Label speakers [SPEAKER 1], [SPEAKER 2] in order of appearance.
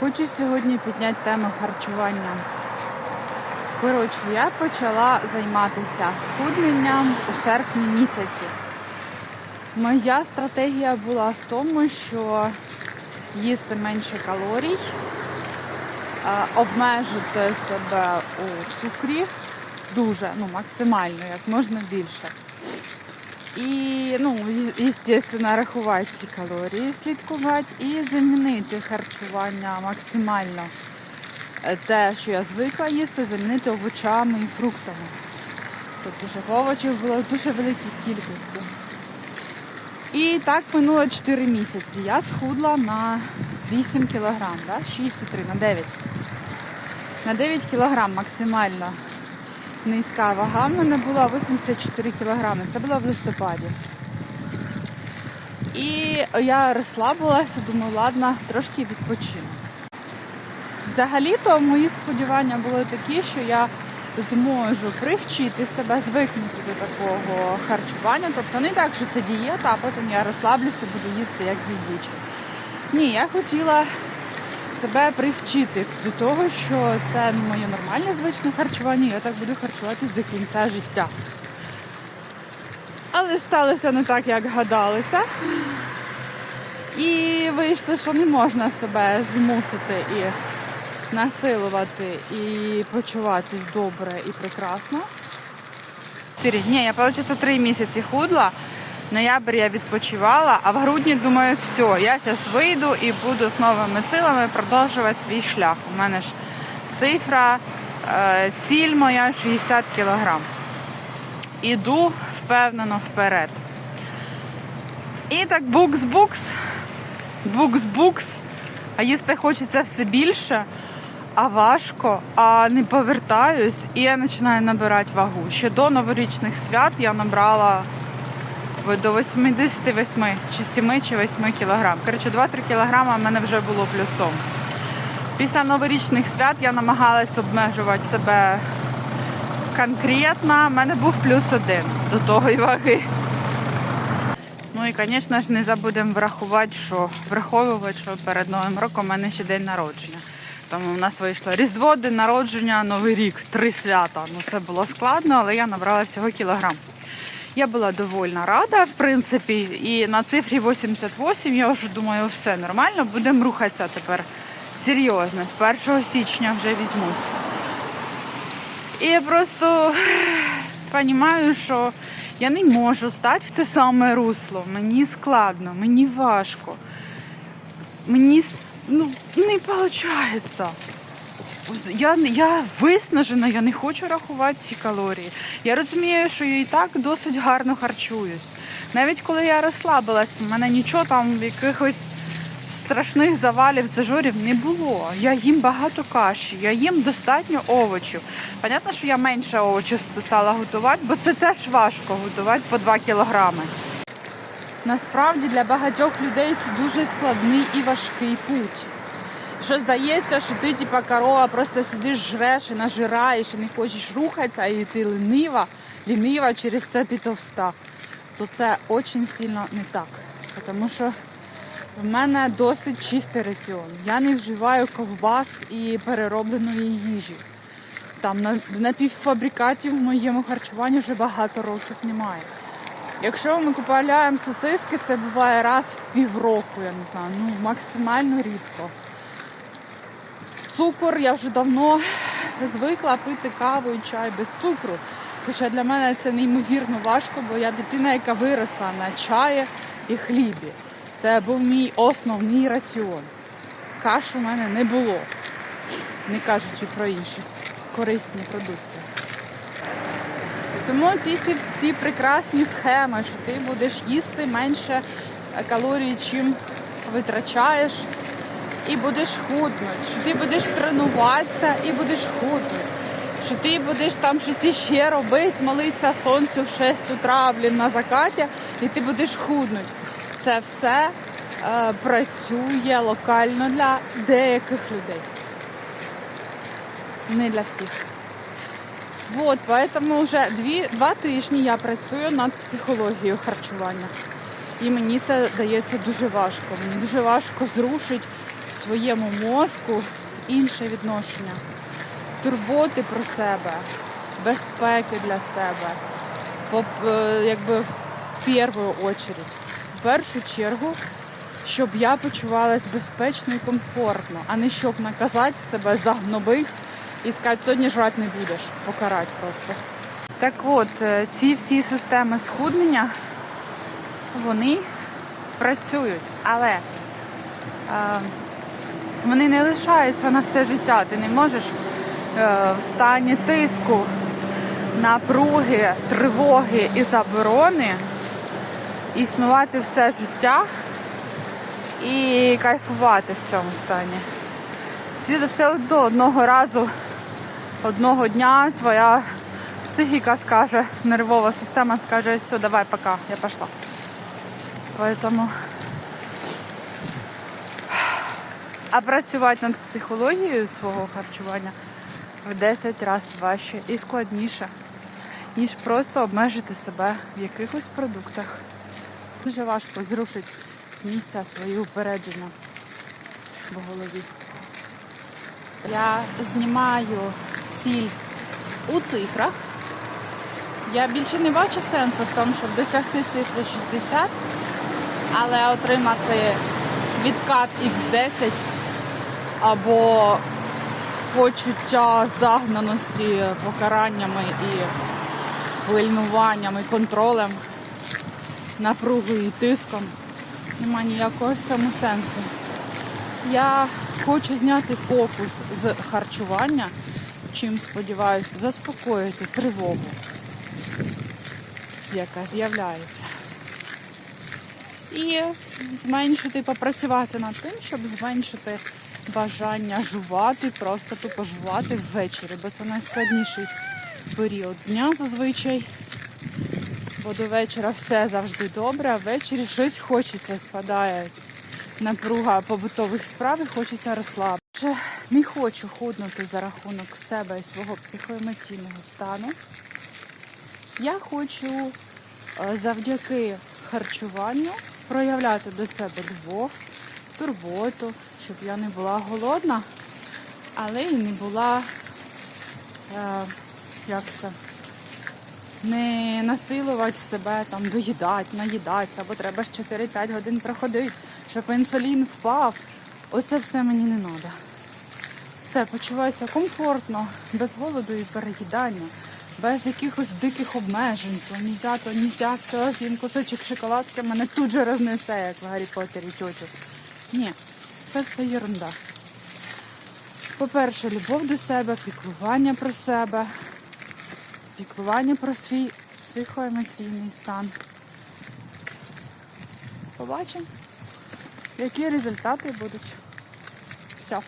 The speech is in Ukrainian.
[SPEAKER 1] Хочу сьогодні підняти тему харчування. Коротше, я почала займатися схудненням у серпні місяці. Моя стратегія була в тому, що їсти менше калорій, обмежити себе у цукрі дуже, ну, максимально, як можна більше. І, ну, звісно, рахувати ці калорії, слідкувати і замінити харчування максимально. Е, Те, що я звикла їсти, замінити овочами і фруктами. Тобто, щоб овочів було в дуже великій кількості. І так минуло 4 місяці. Я схудла на 8 кілограм, да? 6,3 на 9. На 9 кілограм максимально низька вага в мене була 84 кілограми. Це було в листопаді. І я розслабилася, думаю, ладно, трошки відпочину. Взагалі-то мої сподівання були такі, що я зможу привчити себе, звикнути до такого харчування. Тобто не так, що це дієта, а потім я розслаблюся, буду їсти як зазвичай. Ні, я хотіла себе привчити до того, що це моє нормальне звичне харчування, я так буду харчуватись до кінця життя. Але сталося не так, як гадалося. І вийшло, що не можна себе змусити і насилувати, і почуватись добре і прекрасно. Чотири. Ні, я, виходить, три місяці худла. Ноябрь я відпочивала, а в грудні думаю, все, я зараз вийду і буду з новими силами продовжувати свій шлях. У мене ж цифра, е, ціль моя 60 кілограм. Іду впевнено вперед. І так букс-букс, букс-букс, а їсти хочеться все більше, а важко, а не повертаюсь, і я починаю набирати вагу. Ще до новорічних свят я набрала до 88 чи 7 чи 8 кілограм. Коротше, 2-3 кілограма в мене вже було плюсом. Після новорічних свят я намагалась обмежувати себе конкретно. У мене був плюс один до того і ваги. Ну і, звісно ж, не забудемо врахувати, що враховувати, що перед Новим роком у мене ще день народження. Тому в нас вийшло Різдво, день народження, Новий рік, три свята. Ну це було складно, але я набрала всього кілограм. Я була довольно рада, в принципі, і на цифрі 88 я вже думаю, все нормально, будемо рухатися тепер серйозно. З 1 січня вже візьмусь. І я просто розумію, що я не можу стати в те саме русло. Мені складно, мені важко. Мені ну, не виходить. Я, я виснажена, я не хочу рахувати ці калорії. Я розумію, що я і так досить гарно харчуюсь. Навіть коли я розслабилась, в мене нічого там якихось страшних завалів, зажорів не було. Я їм багато каші, я їм достатньо овочів. Понятно, що я менше овочів стала готувати, бо це теж важко готувати по 2 кілограми. Насправді для багатьох людей це дуже складний і важкий путь. Що здається, що ти, типа, корова, просто сидиш, жреш і нажираєш, і не хочеш рухатися, і ти ленива, лінива, через це ти товста. То це дуже сильно не так. Тому що в мене досить чистий раціон. Я не вживаю ковбас і переробленої їжі. Там на- напівфабрикатів в моєму харчуванні вже багато років немає. Якщо ми купуємо сосиски, це буває раз в півроку, я не знаю, ну максимально рідко. Цукор я вже давно звикла пити каву і чай без цукру. Хоча для мене це неймовірно важко, бо я дитина, яка виросла на чаї і хлібі. Це був мій основний раціон. Каш у мене не було, не кажучи про інші корисні продукти. Тому ці ці всі прекрасні схеми, що ти будеш їсти менше калорій, чим витрачаєш, і будеш худнути, що ти будеш тренуватися і будеш худнути, що ти будеш там щось іще робити, молитися сонцю в 6 утра, блін, на закаті, і ти будеш худнути. Це все е, працює локально для деяких людей. Не для всіх. Вот, поэтому вже дві, два тижні я працюю над психологією харчування. І мені це дається дуже важко. Мені дуже важко зрушити своєму мозку інше відношення, турботи про себе, безпеки для себе. Поп- е, якби в першу очередь. В першу чергу, щоб я почувалась безпечно і комфортно, а не щоб наказати себе, загнобити і сказати, сьогодні жрати не будеш, покарати просто. Так от, е, ці всі системи схуднення, вони працюють, але е, вони не лишаються на все життя. Ти не можеш е, в стані тиску, напруги, тривоги і заборони існувати все життя і кайфувати в цьому стані. Всі все одно одного разу, одного дня твоя психіка скаже, нервова система скаже, все, давай, пока, я пішла. Поэтому а працювати над психологією свого харчування в 10 разів важче і складніше, ніж просто обмежити себе в якихось продуктах. Дуже важко зрушити з місця свої упередження в голові. Я знімаю ціль у цифрах. Я більше не бачу сенсу в тому, щоб досягти цифри 60, але отримати відкат X10 або почуття загнаності покараннями і пильнуванням і контролем, напругою і тиском. Нема ніякого в цьому сенсу. Я хочу зняти фокус з харчування, чим сподіваюся заспокоїти тривогу, яка з'являється. І зменшити, попрацювати над тим, щоб зменшити бажання жувати, просто тупо жувати ввечері, бо це найскладніший період дня зазвичай. Бо до вечора все завжди добре, а ввечері щось хочеться, спадає напруга побутових справ і хочеться розслабитися. Не хочу худнути за рахунок себе і свого психоемоційного стану. Я хочу е, завдяки харчуванню проявляти до себе любов, турботу, щоб я не була голодна, але і не була, е, як це, не насилувати себе, там, доїдати, наїдатися, або треба ж 4-5 годин проходити, щоб інсулін впав. Оце все мені не треба. Все, почуваюся комфортно, без голоду і переїдання, без якихось диких обмежень, то нельзя, то нельзя, все, з'їм кусочок шоколадки, мене тут же рознесе, як в Гаррі Поттері тьотю. Ні, це все ерунда. По-перше, любов до себе, піклування про себе, піклування про свій психоемоційний стан. Побачимо, які результати будуть. Все.